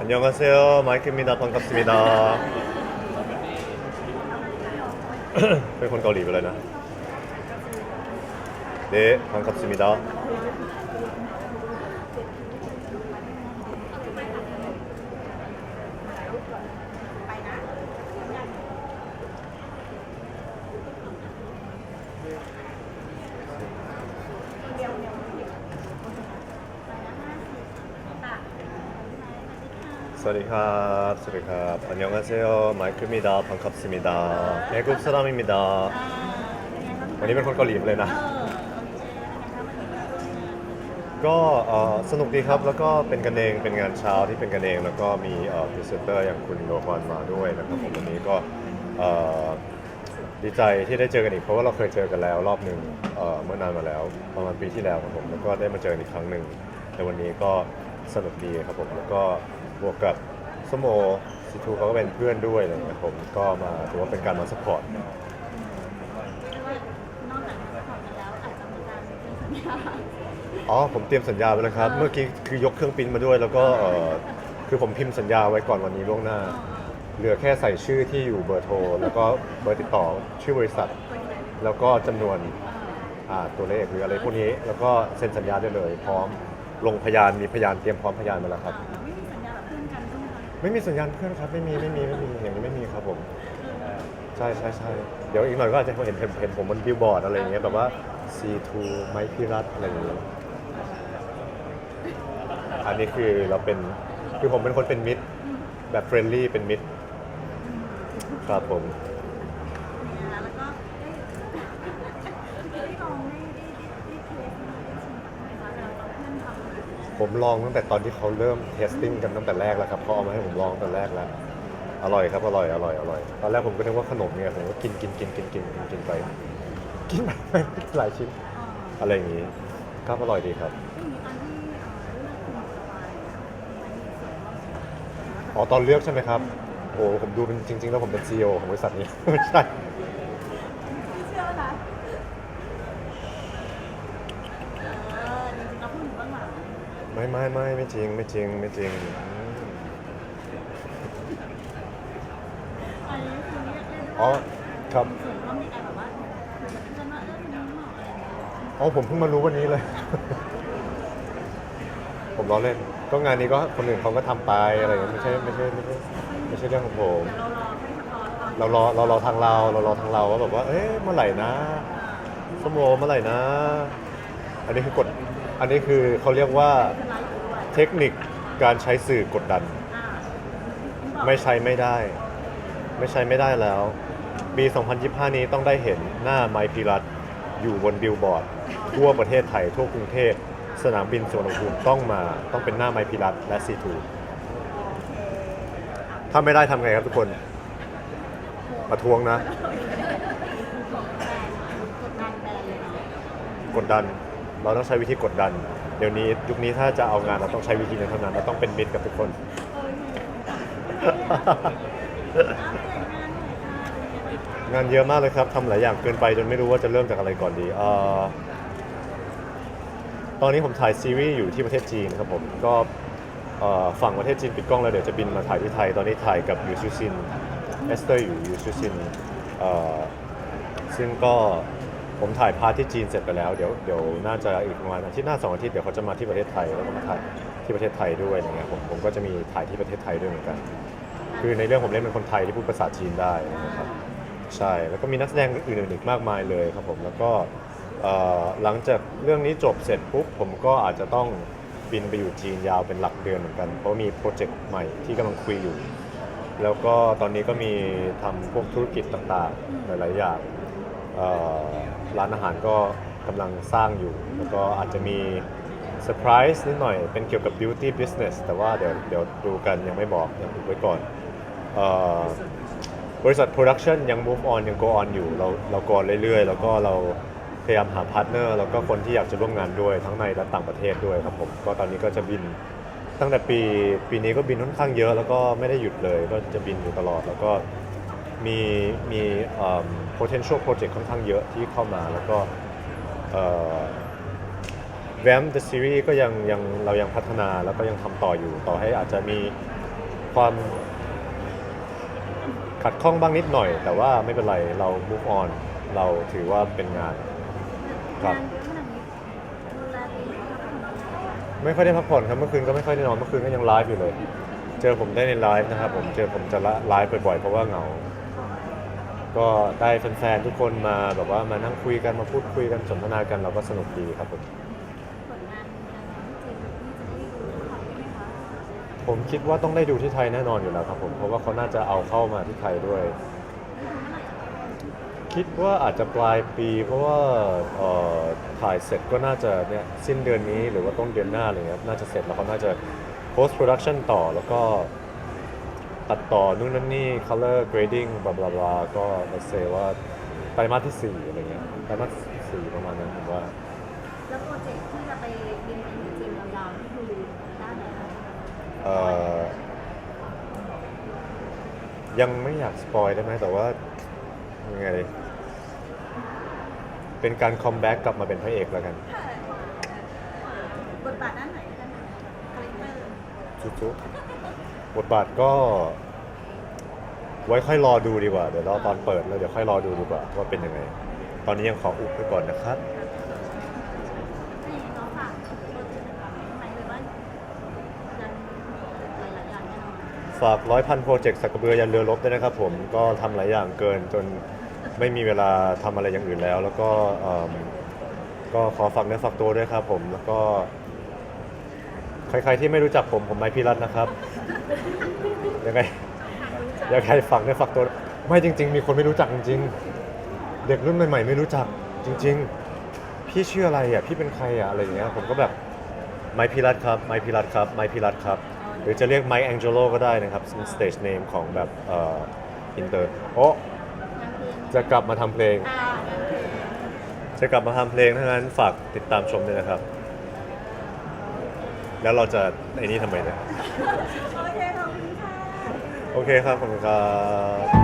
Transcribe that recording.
안녕하세요. 마이크입니다. 반갑습니다. เป็นคนเกาหลีไปเลยนะ 네, 반갑습니다. 사리캅, 사리캅. 안녕하세요. 마이크입니다. 반갑습니다. 외국 사람입니다. วันนี้เป็นคนเกาหลีเลยนะ ก็เอ่อสนุกดีครับ แล้วก็เป็นกันเอง เป็นงานเช้าที่เป็นกันเอง แล้วก็มีเอ่อพรีเซนเตอร์อย่างคุณโดคอนมาด้วยนะครับผมวันนี้ก็เอ่อดีใจที่ได้เจอกันอีก เพราะว่าเราเคยเจอกันแล้วรอบหนึ่งเอ่อเมื่อนานมาแล้ว ประมาณปีที่แล้วครับผม แล้วก็ได้มาเจอกันอีกครั้งหนึ่งในวันนี้ก็สนุกดีครับผม แล้วก็ บวกกับสโมซิทูเขาก็เป็นเพื่อนด้วยอะไรอย่างเงี้ยผมก็มาถือว่าเป็นการมาสปอร์ตนอกจากจะผ่อนกันแล้วอาจจะมีการเซ็นสัญญาอ๋อผมเตรียมสัญญาไว้แล้วครับ เมื่อกี้คือยกเครื่องปริ้นมาด้วย แล้วก็เอ่อคือผมพิมพ์สัญญาไว้ก่อนวันนี้ล่วงหน้า เหลือแค่ใส่ชื่อที่อยู่เบอร์โทร แล้วก็เบอร์ติดต่อชื่อบริษัท แล้วก็จำนวนอ่าตัวเลขหรืออะไรพวกนี้ แล้วก็เซ็นสัญญาได้เลย พร้อมลงพยานมีพยานเตรียมพร้อมพยานมาแล้วครับ ไม่มี ไม่มีสัญญาณเพื่อนครับไม่มีไม่มีไม่มีอย่างนี้ไม่มีครับผมใช่ใช่ใช่เดี๋ยวอีกหน่อยก็อาจจะเห็นเห็นเห็นผมบนบิลบอร์ดอะไรอย่างเงี้ยแบบว่า C2 ไมค์พิรัตอะไรอย่างเงี้ยอันนี้คือเราเป็นคือผมเป็นคนเป็นมิตร แบบเฟรนลี่เป็นมิตรครับผม เนี่ยแล้วก็ได้ได้ลองได้ได้ได้เทสได้ชิมกับเวลาเราเพื่อนทำ ผมลองตั้งแต่ตอนที่เขาเริ่มเทสติ้งกันตั้งแต่แรกแล้วครับเขาเอามาให้ผมลองตั้งแต่แรกแล้ว อร่อยครับ อร่อย อร่อย อร่อย ตอนแรกผมก็นึกว่าขนมเนี่ยผมก็กินกินกินกินกินกินกินไปกินไปหลายชิ้น อะไรอย่างนี้ครับอร่อยดีครับ อ๋อตอนเลือกใช่ไหมครับ โอ้ผมดูเป็นจริง ๆ แล้วผมเป็น CEO ของบริษัทนี้ไม่ใช่ ไม่เชื่อนะเออจริงๆเราพูดถึงเบื้องหลัง ไม่ไม่ไม่ไม่จริงไม่จริงไม่จริงอันนี้คือเรียกได้อ๋อว่าครับส่วนก็มีการแบบว่าเหมือนเพื่อนว่าเออคนนี้เหมาะอะไรอย่างเงี้ยอ๋อผมเพิ่งมารู้วันนี้เลย ผมล้อเล่น ก็งานนี้ก็คนอื่นเขาก็ทำไปอะไรอย่างเงี้ยไม่ใช่ไม่ใช่ไม่ใช่ไม่ใช่เรื่องของผม แต่เรารอให้สปอร์ตอนเรารอเรารอทางเราเรารอทางเราว่าแบบว่า เอ๊ะเมื่อไหร่นะสมโมเมื่อไหร่นะ อันนี้คือกด อันนี้คือเขาเรียกว่าเทคนิคการใช้สื่อกดดัน ไม่ใช้ไม่ได้ ไม่ใช้ไม่ได้แล้วปี2025 นี้ต้องได้เห็นหน้าไมพีรัตอยู่บนบิลบอร์ด ทั่วประเทศไทย ทั่วกรุงเทพสนามบินสุวรรณภูมิต้องมาต้องเป็นหน้าไมพีรัตและซีทูถ้าไม่ได้ทำไงครับทุกคนมาทวงนะ กดดันแบรน เราต้องใช้วิธีกดดัน เดี๋ยวนี้ยุคนี้ถ้าจะเอางานเราต้องใช้วิธีนั้นเท่านั้นเราต้องเป็นมิตรกับทุกคน งานเยอะมากเลยครับทำหลายอย่างเกินไปจนไม่รู้ว่าจะเริ่มจากอะไรก่อนดีเอ่อตอนนี้ผมถ่ายซีรีส์อยู่ที่ประเทศจีนครับผมก็เอ่อฝั่งประเทศจีนปิดกล้องแล้วเดี๋ยวจะบินมาถ่ายที่ไทย ตอนนี้ถ่ายกับยูซูซินเอสเตอร์อยู่ยูซูซินเอ่อซึ่งก็ ผมถ่ายพาร์ทที่จีนเสร็จไปแล้ว เดี๋ยวเดี๋ยวน่าจะอีกประมาณอาทิตย์หน้าสองอาทิตย์เดี๋ยวเขาจะมาที่ประเทศไทยแล้วก็มาถ่ายที่ประเทศไทยด้วยอย่างเงี้ยผมผมก็จะมีถ่ายที่ประเทศไทยด้วยเหมือนกัน คือในเรื่องผมเล่นเป็นคนไทยที่พูดภาษาจีนได้นะครับใช่แล้วก็มีนักแสดงอื่นๆอีกมากมายเลยครับผมแล้วก็หลังจากเรื่องนี้จบเสร็จปุ๊บผมก็อาจจะต้องบินไปอยู่จีนยาวเป็นหลักเดือนเหมือนกัน เพราะมีโปรเจกต์ใหม่ที่กำลังคุยอยู่ แล้วก็ตอนนี้ก็มีทำพวกธุรกิจต่างๆหลายๆอย่าง ร้านอาหารก็กำลังสร้างอยู่ แล้วก็อาจจะมีเซอร์ไพรส์นิดหน่อย เป็นเกี่ยวกับ beauty business แต่ว่าเดี๋ยวเดี๋ยวดูกันยังไม่บอกยังอุบไว้ก่อนออบริษัท Production ยัง move on ยัง go on อยู่ เราเรา go on เรื่อยๆ แล้วก็เราพยายามหาพาร์ทเนอร์แล้วก็คนที่อยากจะร่วมงานด้วยทั้งในและต่างประเทศด้วยครับผม ก็ตอนนี้ก็จะบินตั้งแต่ปีปีนี้ก็บินค่อนข้างเยอะ แล้วก็ไม่ได้หยุดเลย ก็จะบินอยู่ตลอดแล้วก็ มีมี potential project ค่อนข้างเยอะที่เข้ามาแล้วก็เอ่อแวม The Series ก็ยังยังเรายังพัฒนาแล้วก็ยังทำต่ออยู่ต่อให้อาจจะมีความขัดข้องบ้างนิดหน่อย แต่ว่าไม่เป็นไรเรา move on เราถือว่าเป็นงานครับงานเยอะขนาดนี้ดูแลดีครับไม่ค่อยได้พักผ่อนครับเมื่อคืนก็ไม่ค่อยได้นอนเมื่อคืนก็ยังไลฟ์อยู่เลย เจอผมได้ในไลฟ์นะครับผมเจอผมจะไลฟ์บ่อยๆเพราะว่าเหงา ก็ได้แฟนๆทุกคนมาแบบว่ามานั่งคุยกันมาพูดคุยกันสนทนากันเราก็สนุกดีครับผม ผลงานอย่างที่จริงที่จะได้ดูผ่อนได้ไหมคะผมคิดว่าต้องได้ดูที่ไทยแน่นอนอยู่แล้วครับผม เพราะว่าเขาน่าจะเอาเข้ามาที่ไทยด้วย คิดว่าอาจจะปลายปี เพราะว่าเอ่อถ่ายเสร็จก็น่าจะเนี่ยสิ้นเดือนนี้หรือว่าต้นเดือนหน้าอะไรเงี้ยน่าจะเสร็จแล้วเขาน่าจะ post production ต่อแล้วก็ ตัดต่อนู่นนั่นนี่ color grading บลาบลาบลาก็เลเซว่าไตรมาสที่ 4 อะไรเงี้ยไตรมาสสี่ประมาณนั้นผมว่า แล้วโปรเจกต์ที่จะไปบินไปจริงๆยาวๆที่ดูด้านไหนคะเอ่อ ยังไม่อยากสปอยได้ไหมแต่ว่ายังไงดีเป็นการคอมแบ็กกลับมาเป็นพระเอกแล้วกันบทบาทด้านไหนด้านไหนคาแรคเตอร์ จุ๊บ บทบาทก็ ไว้ค่อยรอดูดีกว่า เดี๋ยวรอตอนเปิดแล้วเดี๋ยวค่อยรอดูดีกว่าว่าเป็นยังไง ตอนนี้ยังขออุบไว้ก่อนนะครับให้น้องฝากโปรเจกต์นะคะข้างในเลยว่ายันหลายๆอย่างแน่นอนฝากร้อยพันโปรเจกต์สักกระเบือยันเรือรบด้วยนะครับผมก็ทำหลายอย่างเกินจนไม่มีเวลาทำอะไรอย่างอื่นแล้ว แล้วก็เอิ่มก็ขอฝากเนื้อฝากตัวด้วยครับผมแล้วก็ ใครๆที่ไม่รู้จักผมผมไมค์พี่รัตน์นะครับ ยังไงยังไงฝากเนื้อฝากตัวไม่จริง ๆ มีคนไม่รู้จักจริง ๆ เด็กรุ่นใหม่ ๆ ไม่รู้จักจริง ๆ พี่ชื่ออะไรอะพี่เป็นใครอะอะไรอย่างเงี้ยผมก็แบบไมค์พี่รัตน์ครับไมค์พี่รัตน์ครับไมค์พี่รัตน์ครับ หรือจะเรียกไมค์แองเจโลก็ได้นะครับเป็นสเตจเนมของแบบเอ่ออินเตอร์โอ้งานเพลงจะกลับมาทำเพลงอ่างานเพลง จะกลับมาทำเพลงทั้งนั้นฝากติดตามชมด้วยนะครับ แล้วเราจะไอ้นี่ทำไมเนี่ย โอเคขอบคุณค่ะ โอเคครับ ขอบคุณครับ